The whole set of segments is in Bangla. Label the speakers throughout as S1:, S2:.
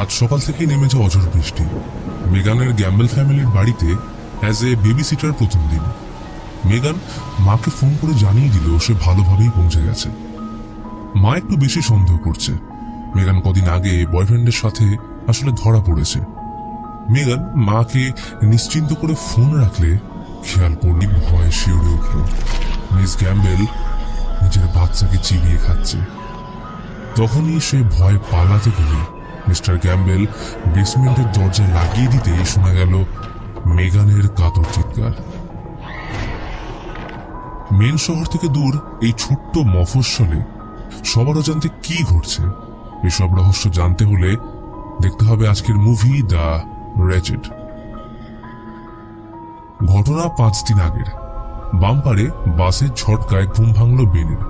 S1: আজ সকাল থেকেই নেমেছে অঝর বৃষ্টি। মেগানের গ্যাম্বেল ফ্যামিলির বাড়িতে অ্যাজ এ বেবি সিটার প্রথম দিন। মেগান মাকে ফোন করে জানিয়ে দিল সে ভালোভাবেই পৌঁছে গেছে। মা একটু বেশি সন্দেহ করছে। মেগান কদিন আগে বয়ফ্রেন্ডের সাথে আসলে ধরা পড়েছে। মেগান মাকে নিশ্চিন্ত করে ফোন রাখলে খেয়াল পড়লি ভয় শিউরে উঠল মিস গ্যাম্বেল নিজের বাচ্চাকে চিবিয়ে খাচ্ছে। তখনই সে ভয় পালাতে গেলে মিস্টার গ্যাম্বেল বেসমেন্টের দরজা লাগিয়ে দিতেই শোনা গেল মেগানের কাতর চিৎকার। মেন শহর থেকে দূর এই ছোট্ট মফস্বলে সবার অজান্তে কি ঘটছে, এসব রহস্য জানতে হলে দেখতে হবে আজকের মুভি দ্য রেচেড ঘটনা পাঁচ দিন আগের। বাম্পারে বাসের ঝটকায় ঘুম ভাঙল বেনের।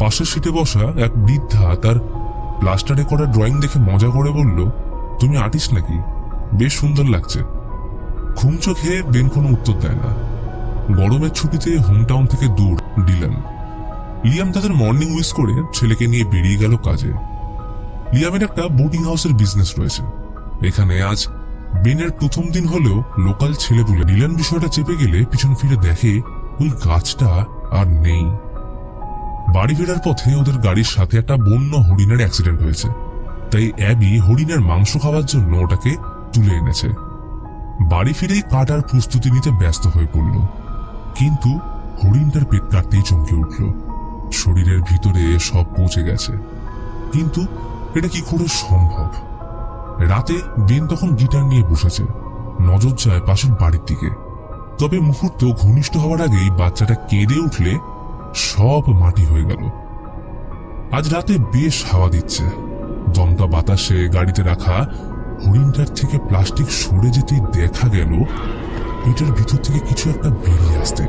S1: পাশের সিটে বসা এক বৃদ্ধা তার প্লাস্টারে করা ড্রয়িং দেখে মজা করে বলল, তুমি আর্টিস্ট নাকি? বেশ সুন্দর লাগছে। ঘুম চোখে বেন কোনো উত্তর দেয় না। গরমের ছুটিতে হোমটাউন থেকে দূর ডিলান লিয়াম তাদের মর্নিং উইস করে ছেলেকে নিয়ে বেরিয়ে গেল কাজে। লিয়ামের একটা বোর্ডিং হাউসের বিজনেস রয়েছে। এখানে আজ বেনের প্রথম দিন হলেও লোকাল ছেলে বলে ডিলান বিষয়টা চেপে গেলে পিছন ফিরে দেখে, ওই গাছটা আর নেই। বাড়ি ফেরার পথে ওদের গাড়ির সাথে একটা বন্য হরিণের অ্যাক্সিডেন্ট হয়েছে। তাই অ্যাবি হরিণের মাংস খাওয়ার জন্য ওটাকে তুলে এনেছে। বাড়ি ফিরেই কাটার প্রস্তুতি নিতে ব্যস্ত হয়ে পড়ল। কিন্তু হরিণটার পেট কাটতেই চমকে উঠল। শরীরের ভিতরে সব পৌঁছে গেছে। কিন্তু এটা কি করে সম্ভব? রাতে বেন তখন গিটার নিয়ে বসেছে। নজর যায় পাশের বাড়ির দিকে। তবে মুহূর্ত ঘনিষ্ঠ হওয়ার আগেই বাচ্চাটা কেঁদে উঠলে সব মাটি হয়ে গেল। আজ রাতে বেশ হাওয়া দিচ্ছে। দমকা বাতাসে গাড়িতে রাখা হরিণটার থেকে প্লাস্টিক সরে যেতেই দেখা গেল পেটের ভিতর থেকে কিছু একটা বেরিয়ে আসতে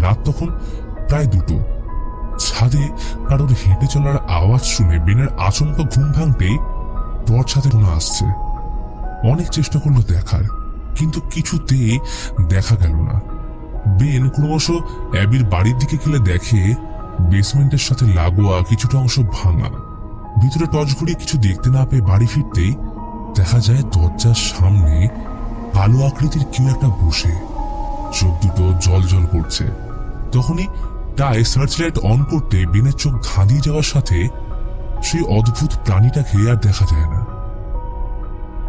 S1: রাত তখন প্রায় দুটো। ছাদে কারোর হেঁটে চলার আওয়াজ শুনে বেনের আচমকা ঘুম ভাঙতেই হাতে কোনো আসছে। অনেক চেষ্টা করল দেখার, কিন্তু কিছুতেই দেখা গেল না। বেন ক্রমশ অ্যাবির বাড়ির দিকে গেলে দেখে বেসমেন্টের সাথে লাগোয়া কিছুটা অংশ ভাঙা। ভিতরে টর্চ ঘুরিয়ে কিছু দেখতে না পেয়ে বাড়ি ফিরতেই দেখা যায় দরজার সামনে কালো আকৃতির কেউ একটা বসে। চোখ দুটো জল জল করছে। তখনই টায় সার্চ লাইট অন করতে বেনের চোখ ধাঁধিয়ে যাওয়ার সাথে সেই অদ্ভুত প্রাণীটাকে আর দেখা যায় না।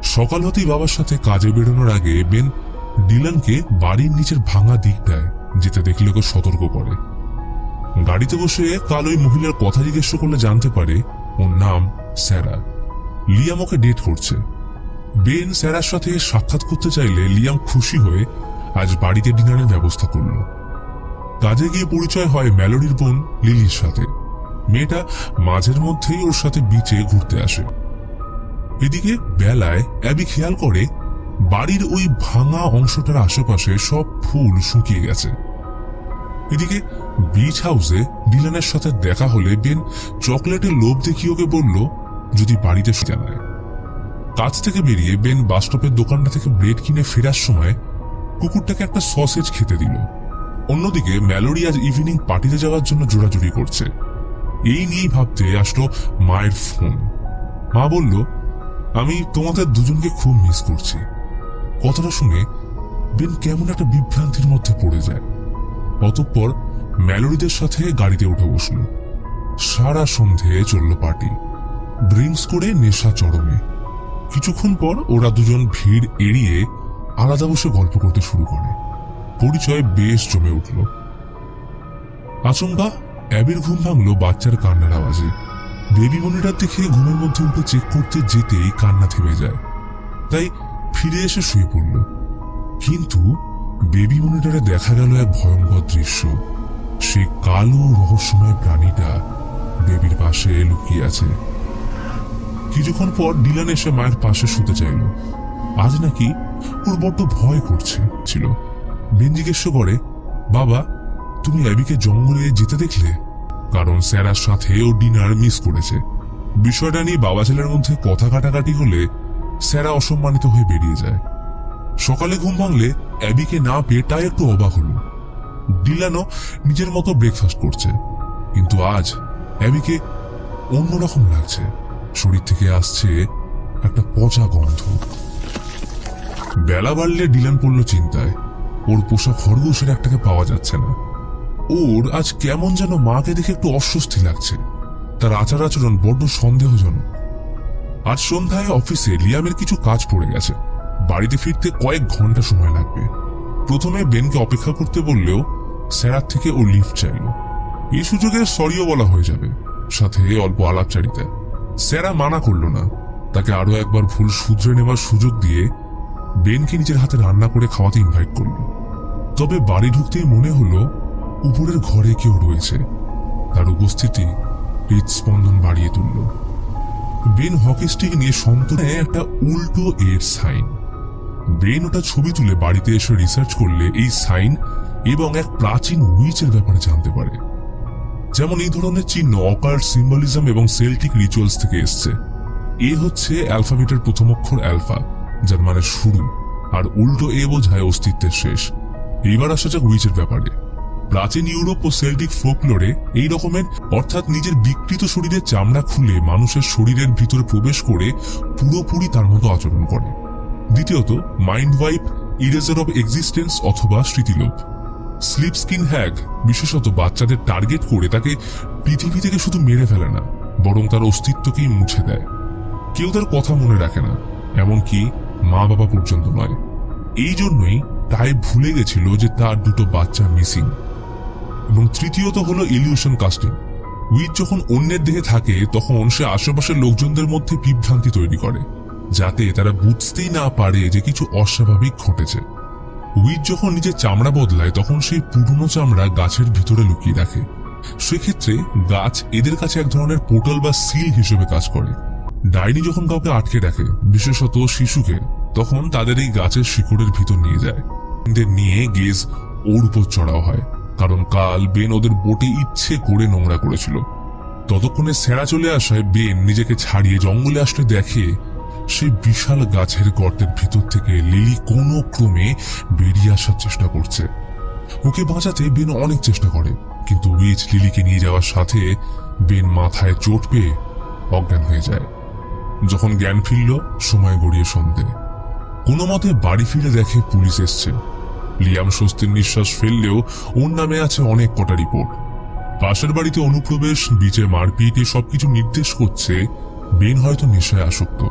S1: সকাল হতেই বাবার সাথে কাজে বেরোনোর আগে বেন ডিলানকে বাড়ির নিচের ভাঙা দিকটায় যেতে দেখলে ওকে সতর্ক করে গাড়িতে বসে কাল ওই মহিলার কথা জিজ্ঞেস করলে জানতে পারে ওর নাম স্যারা। লিয়াম ওকে ডেট করছে। বেন স্যারার সাথে সাক্ষাৎ করতে চাইলে লিয়াম খুশি হয়ে আজ বাড়িতে ডিনারের ব্যবস্থা করল। কাজে গিয়ে পরিচয় হয় ম্যালোডির বোন লিলির সাথে। মেয়েটা মাঝের মধ্যেই ওর সাথে বিচে ঘুরতে আসে। এদিকে বেলায় অ্যাবি খেয়াল করে বাড়ির ওই ভাঙা অংশটার আশেপাশে সব ফুল শুকিয়ে গেছে। এদিকে বিচ হাউসে ডিলানের সাথে দেখা হলে বেন চকলেটের লোভ দেখিয়ে ওকে বলল, যদি বাড়িতে জানায় কাজ থেকে বেরিয়ে বেন বাসস্টপের দোকানটা থেকে ব্রেড কিনে ফেরার সময় কুকুরটাকে একটা সসেজ খেতে দিল। অন্যদিকে ম্যালোরি আজ ইভিনিং পার্টিতে যাওয়ার জন্য জোড়াজুড়ি করছে। এই নিয়েই ভাবতে আসলো মায়ের ফোন। মা বলল, আমি তোমাদের দুজনকে খুব মিস করছি। কথাটা শুনে বেন কেমন একটা বিভ্রান্তির মধ্যে পড়ে যায়। অতঃপর ম্যালোরিদের সাথে গাড়িতে উঠে বসল। সারা সন্ধে চলল পার্টি। ড্রিঙ্কস করে নেশা চরমে। কিছুক্ষণ পর ওরা দুজন ভিড় এড়িয়ে আলাদা বসে গল্প করতে শুরু করে। পরিচয় বেশ জমে উঠল। আচমকা অ্যাবির ঘুম ভাঙলো বাচ্চার কান্নার আওয়াজে। বেবি মনিটার দেখে ঘুমের মধ্যে উঠে চেক করতে যেতেই কান্না থেমে যায়। তাই ফিরে এসে শুয়ে পড়ল। কিন্তু বেবি মনিটরে দেখা গেল এক ভয়ঙ্কর দৃশ্য। সে কালো রহস্যময় প্রাণীটা বেবির পাশে লুকিয়ে আছে। কিছুক্ষণ পর ডিলান এসে মায়ের পাশে শুতে চাইল। আজ নাকি ওর বড্ড ভয় করছে ছিল। বেন জিজ্ঞেস করে, বাবা, তুমি অ্যাবিকে জঙ্গলে যেতে দেখলে? কারণ স্যারার সাথে ও ডিনার মিস করেছে। বিষয়টা নিয়ে বাবা ছেলের মধ্যে কথা কাটাকাটি হলে স্যারা অসম্মানিত হয়ে বেরিয়ে যায়। সকালে ঘুম ভাঙলে অ্যাবিকে না পেয়ে তাই একটু অবাক হলো। ডিলানো নিজের মতো ব্রেকফাস্ট করছে। কিন্তু আজ অ্যাবিকে অন্যরকম লাগছে। শরীর থেকে আসছে একটা পচা গন্ধ। বেলা বাড়লে ডিলান পড়ল চিন্তায়। ওর পোষা খরগোশের একটাকে পাওয়া যাচ্ছে না। ওর আজ কেমন যেন মাকে দেখে একটু অস্বস্তি লাগছে। তার আচার আচরণ বড্ড সন্দেহজনক। আজ সন্ধ্যায় অফিসে লিয়ামের কিছু কাজ পড়ে গেছে। বাড়িতে ফিরতে কয়েক ঘণ্টা সময় লাগবে। প্রথমে বেনকে অপেক্ষা করতে বললেও স্যারার থেকে ও লিফট চাইল। এই সুযোগে সরিও বলা হয়ে যাবে। সাথে অল্প আলাপচারিতা স্যারা মানা করল না। তাকে আরও একবার ভুল শুধরে নেবার সুযোগ দিয়ে বেনকে নিজের হাতে রান্না করে খাওয়াতে ইনভাইট করল। তবে বাড়ি ঢুকতেই মনে হলো উপরের ঘরে কেউ রয়েছে। তার উপস্থিতি হৃদস্পন্দন বাড়িয়ে তুলল। বেন হকি স্টিক নিয়ে সন্তনে একটা উল্টো এর সাইন। বেন ওটা ছবি তুলে বাড়িতে এসে রিসার্চ করলে এই সাইন এবং এক প্রাচীন উইচের ব্যাপারে জানতে পারে। যেমন এই ধরনের চিহ্ন অকার সিম্বলিজম এবং সেলটিক রিচুয়ালস থেকে এসছে। এ হচ্ছে অ্যালফাবেটের প্রথম অক্ষর অ্যালফা, যার মানে শুরু, আর উল্টো এ বোঝায় অস্তিত্বের শেষ। এইবার আসা যাক উইচের ব্যাপারে। প্রাচীন ইউরোপ ও সেল্টিক ফোকলোরে এই রকমের, অর্থাৎ নিজের বিকৃত শরীরের চামড়া খুলে মানুষের শরীরের ভিতরে প্রবেশ করে পুরোপুরি তার মতো আচরণ করে। দ্বিতীয়ত mind wipe eraser of existence অথবা স্মৃতিলোপ। স্লিপ স্কিন হ্যাগ বিশেষত বাচ্চাদের টার্গেট করে তাকে পৃথিবী থেকে শুধু মেরে ফেলে না, বরং তার অস্তিত্বকেই মুছে দেয়। কেউ তার কথা মনে রাখে না, এমনকি মা বাবা পর্যন্ত নয়। এই জন্যই তাই ভুলে গেছিল যে তার দুটো বাচ্চা মিসিং এবং তৃতীয়ত হলো ইলিউশন কাস্টিং উইচ যখন অন্যের দেহে থাকে, তখন সে আশেপাশের লোকজনদের মধ্যে বিভ্রান্তি তৈরি করে, যাতে তারা বুঝতেই না পারে যে কিছু অস্বাভাবিক ঘটেছে। উইচ যখন নিজের চামড়া বদলায়, তখন সেই পুরনো চামড়া গাছের ভিতরে লুকিয়ে রাখে সেক্ষেত্রে গাছ এদের কাছে এক ধরনের পোর্টাল বা সিল হিসেবে কাজ করে। ডাইনি যখন কাউকে আটকে রাখে, বিশেষত শিশুকে, তখন তাদের এই গাছের শিকড়ের ভিতর নিয়ে যায়। নিয়ে গেজ ওর উপর চড়াও হয়। কারণ কাল বেন ওদের বোটে ইচ্ছে করে নোংরা করেছিল। ততক্ষণে সেরা চলে আসায় বেন নিজেকে ছাড়িয়ে জঙ্গলে আসলে দেখে সেই বিশাল গাছের গর্তের ভিতর থেকে লিলি কোনো ক্রমে বেরিয়ে আসার চেষ্টা করছে। ওকে বাঁচাতে বেন অনেক চেষ্টা করে, কিন্তু উইচ লিলিকে নিয়ে যাওয়ার সাথে বেন মাথায় চোট পেয়ে অজ্ঞান হয়ে যায়। যখন জ্ঞান ফিরল, সময় গড়িয়ে সন্ধে। কোনো মতে বাড়ি ফিরে দেখে পুলিশ এসছে। লিয়াম স্বস্তির নিঃশ্বাস ফেললেও ওর নামে আছে অনেক কটা রিপোর্ট। পাশের বাড়িতে অনুপ্রবেশ, বিচে মারপিট সবকিছু নির্দেশ করছে বেন হয়তো নেশায় আসক্ত।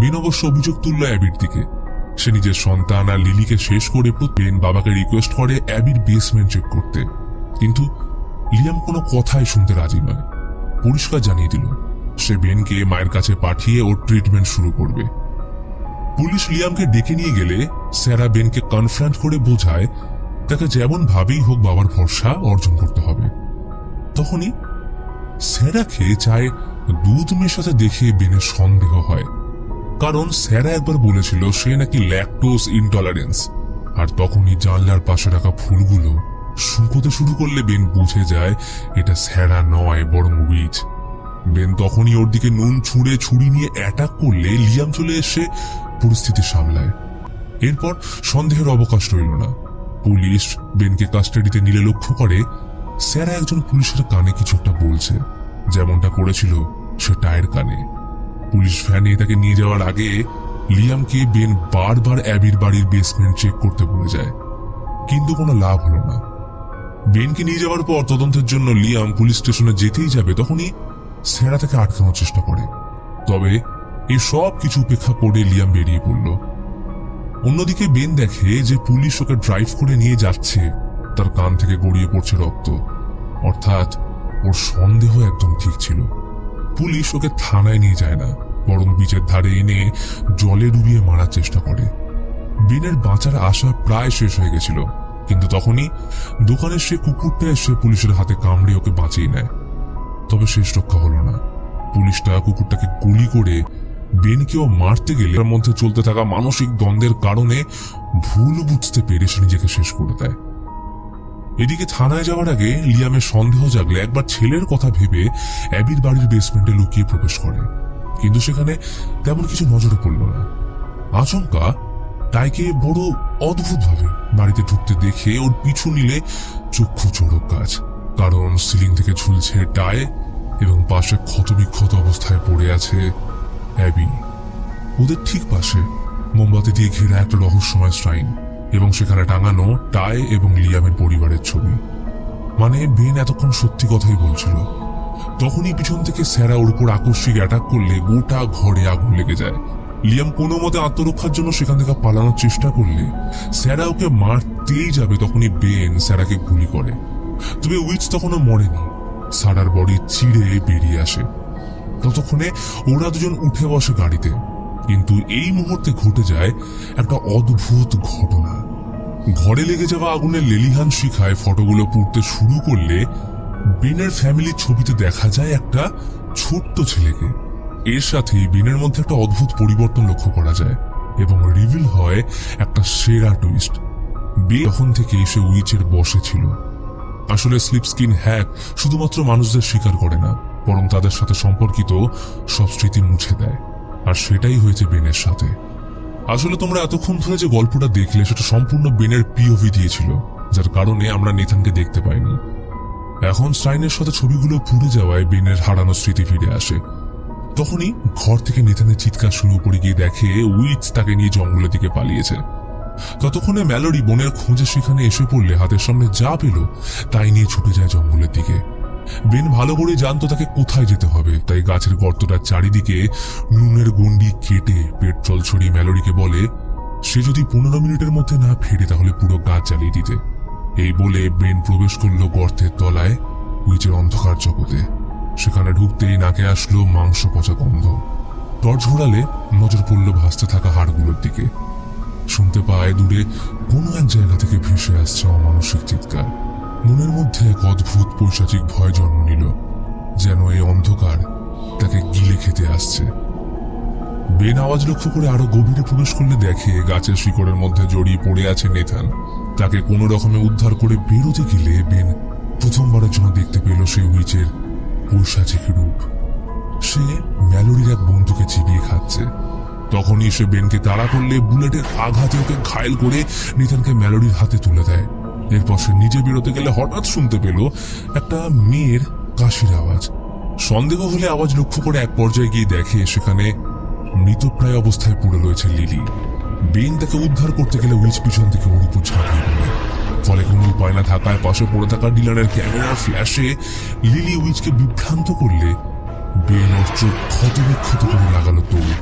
S1: বেন অবশ্য অভিযোগ তুলল অ্যাবির দিকে। সে নিজের সন্তান আর লিলিকে শেষ করে বেন বাবাকে রিকোয়েস্ট করে অ্যাবির বেসমেন্ট চেক করতে। কিন্তু লিয়াম কোনো কথাই শুনতে রাজি নয়। পরিষ্কার জানিয়ে দিল, সে বেনকে মায়ের কাছে পাঠিয়ে ওর ট্রিটমেন্ট শুরু করবে। পুলিশ লিয়ামকে ডেকে নিয়ে গেলে স্যারা বেনকে কনফ্রান্ট করে বোঝায় তাকে যেমন ভাবেই হোক বাবার ভরসা অর্জন করতে হবে। তখনই স্যারাকে চায় দুধ মেশাতে দেখে বেনের সন্দেহ হয়। কারণ স্যারা একবার বলেছিল সে নাকি ল্যাকটোজ ইনটলারেন্স আর তখনই জানলার পাশে রাখা ফুলগুলো শুকোতে শুরু করলে বেন বুঝে যায় এটা স্যারা নয়, বরং উইচ বেন তখনই ওর দিকে নুন ছুঁড়ে ছুরি নিয়ে অ্যাটাক করলে লিয়াম চলে এসে পরিস্থিতি সামলায়। এরপর সন্দেহের অবকাশ রইল না। পুলিশ বেনকে কাস্টাডিতে নিলে লক্ষ্য করে, স্যারা একজন পুলিশের কানে কিছু একটা বলছে। যেমনটা করেছিল সে টায়ের কানে। পুলিশ ভ্যানে তাকে নিয়ে যাওয়ার আগে লিয়ামকে বেন বারবার অ্যাবির বাড়ির বেসমেন্ট চেক করতে বলে যায়। কিন্তু কোনো লাভ হলো না। বেনকে নিয়ে যাওয়ার পর তদন্তের জন্য লিয়াম পুলিশ স্টেশনে যেতেই যাবে, তখনই স্যারা তাকে আটকানোর চেষ্টা করে। তবে এই সব কিছু উপেক্ষা করে লিয়াম বেরিয়ে পড়ল। অন্যদিকে বেন দেখে যে পুলিশ ওকে ড্রাইভ করে নিয়ে যাচ্ছে, তার কান থেকে গড়িয়ে পড়ছে রক্ত। অর্থাৎ ওর সন্দেহ একদম ঠিক ছিল। পুলিশ ওকে থানায় নিয়ে যায় না, বরং বিচের ধারে এনে জলে ডুবিয়ে মারার চেষ্টা করে। বেনের বাঁচার আশা প্রায় শেষ হয়ে গেছিল, কিন্তু তখনই দোকানের সে কুকুরটা এসে পুলিশের হাতে কামড়ে ওকে বাঁচিয়ে নেয়। তবে শেষ রক্ষা হলো না। পুলিশটা কুকুরটাকে গুলি করে বেনকেও মারতে গেলে তার মধ্যে চলতে থাকা মানসিক দ্বন্দ্বের কারণে ভুল বুঝতে পেরে সে নিজেকে শেষ করে দেয়। এদিকে থানায় যাওয়ার আগে লিয়ামের সন্দেহ জাগলে একবার ছেলের কথা ভেবে অ্যাবির বাড়ির বেসমেন্টে লুকিয়ে প্রবেশ করে। কিন্তু সেখানে তেমন কিছু নজরে পড়ল না। আচমকা টাইকে বড় অদ্ভুতভাবে বাড়িতে ঢুকতে দেখে ওর পিছু নিলে চক্ষু চড়ক গাছ কারণ সিলিং থেকে ঝুলছে টায় এবং পাশে ক্ষতবিক্ষত অবস্থায় পড়ে আছে অ্যাবি। ওদের ঠিক পাশে মোমবাতি দিয়ে ঘেরা একটা রহস্যময় শ্রাইন এবং সেখানে টাঙানো টাই এবং লিয়ামের পরিবারের ছবি। মানে বেন এতক্ষণ সত্যি কথাই বলছিল। তখনই পিছন থেকে স্যারা ওর উপর আকস্মিক অ্যাটাক করলে গোটা ঘরে আগুন লেগে যায়। লিয়াম কোনো মতে আত্মরক্ষার জন্য সেখান থেকে পালানোর চেষ্টা করলে স্যারা ওকে মারতেই যাবে তখনই বেন স্যারাকে গুলি করে। তবে উইচ তখনও মরেনি। সারার বডি চিড়ে বেরিয়ে আসে। ততক্ষণে ওরা দুজন উঠে বসে গাড়িতে। কিন্তু এই মুহূর্তে ঘটে যায় একটা অদ্ভুত ঘটনা। ঘরে লেগে যাওয়া আগুনের লেলিহান শিখায় ফটোগুলো পুড়তে শুরু করলে বেনের ফ্যামিলির ছবিতে দেখা যায় একটা ছোট্ট ছেলেকে। এর সাথেই বেনের মধ্যে একটা অদ্ভুত পরিবর্তন লক্ষ্য করা যায় এবং রিভিল হয় একটা সেরা টুইস্ট। বে তখন থেকে সে উইচের বসে ছিল। আসলে স্লিপ স্কিন হ্যাক শুধুমাত্র মানুষদের স্বীকার করে না বরং তাদের সাথে সম্পর্কিত সব স্মৃতি মুছে দেয়। আর সেটাই হয়েছে বেনের সাথে। আসলে তোমরা এতক্ষণ ধরে যে গল্পটা দেখলে, সেটা সম্পূর্ণ বেনের পিওভি দিয়েছিল, যার কারণে আমরা নেথানকে দেখতে পাইনি। এখন স্টাইনের সাথে ছবিগুলো পুড়ে যাওয়ায় বেনের হারানো স্মৃতি ফিরে আসে। তখনই ঘর থেকে নেথানের চিৎকার শুরু করে গিয়ে দেখে উইচ তাকে নিয়ে জঙ্গলের দিকে পালিয়েছে। ততক্ষণে ম্যালোরি বোনের খোঁজে সেখানে এসে পড়লে হাতের সামনে যা পেল, তাই নিয়ে ছুটে যায় জঙ্গলের দিকে। বেন ভালো করে জানতো তাকে কোথায় যেতে হবে। তাই গাছের গর্তটার চারিদিকে নুনের গন্ডি কেটে পেট্রোল ছড়িয়ে ম্যালোরিকে বলে, সে যদি পনেরো মিনিটের মধ্যে না ফেরে তাহলে পুরো গাছ জ্বালিয়ে দিতে। এই বলে বেন প্রবেশ করল গর্তের তলায় উইচের অন্ধকার জগতে। সেখানে ঢুকতেই নাকে আসলো মাংস পচা গন্ধ। টর্চ ঘোরালে নজর পড়ল ভাসতে থাকা হাড়গুলোর দিকে। শুনতে পায় দূরে কোনো এক জায়গা থেকে ভেসে আসছে অমানসিক চিৎকার। মনের মধ্যে এক অদ্ভুত পৈশাচিক ভয় জন্ম নিল, যেন এই অন্ধকার তাকে গিলে খেতে আসছে। বেন আওয়াজ লক্ষ্য করে আরও গভীরে প্রবেশ করলে দেখে গাছের শিকড়ের মধ্যে জড়িয়ে পড়ে আছে নেথান তাকে কোনো রকমে উদ্ধার করে বেরোতে গেলে বেন প্রথমবারের জন্য দেখতে পেল সেই উইচের পৈশাচিক রূপ। সে ম্যালোরির এক বন্ধুকে চিবিয়ে খাচ্ছে। তখনই সে বেনকে তাড়া করলে বুলেটের আঘাতে ওকে ঘায়েল করে নিতানকে ম্যালোরির হাতে তুলে দেয়। এরপর সে নিজে বেরোতে গেলে হঠাৎ শুনতে পেল একটা মেয়ের কাশির আওয়াজ। সন্দেহ হলে আওয়াজ লক্ষ্য করে এক পর্যায়ে গিয়ে দেখে সেখানে মৃতপ্রায় অবস্থায় পড়ে রয়েছে লিলি। বেন তাকে উদ্ধার করতে গেলে উইচ পিছন থেকে ওর উপর ঝাঁপিয়ে পড়ে। ফলে কোনো উপায় না থাকায় পাশে পড়ে থাকা ডিলারের ক্যামেরার ফ্ল্যাশে লিলি উইচকে বিভ্রান্ত করলে বেন ওর চোখ ক্ষত বিক্ষত করে লাগালো দৌড়।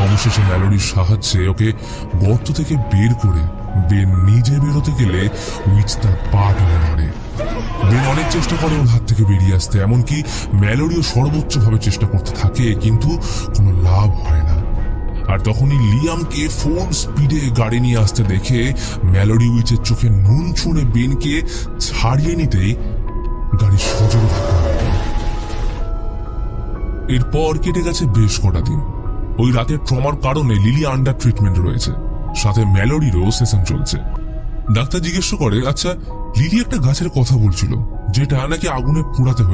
S1: অবশেষে ম্যালোরির সাহায্যে ওকে গর্ত থেকে বের করে বেন নিজে বেরোতে গেলে উইচ তার পা টেনে ধরে। বেন অনেক চেষ্টা করে ওর হাত থেকে বেরিয়ে আসতে, এমনকি ম্যালোরিও সর্বোচ্চভাবে চেষ্টা করতে থাকে, কিন্তু কোনো লাভ হয় না। আর তখনই লিয়ামকে ফুল স্পিডে গাড়ি নিয়ে আসতে দেখে ম্যালোরি উইচের চোখে নুন ছুঁড়ে বেনকে ছাড়িয়ে নিতেই গাড়ি সজোরে এরপর কেটে গেছে বেশ কটা দিন। ওই রাতের ট্রমার কারণে লিলি আন্ডার ট্রিটমেন্ট রয়েছে। সাথে ম্যালোরিরও সেশন চলছে। ডাক্তার জিজ্ঞেস করে আচ্ছা লিলি একটা গাছের কথা বলছিল, যেটা নাকি আগুনে পোড়াতে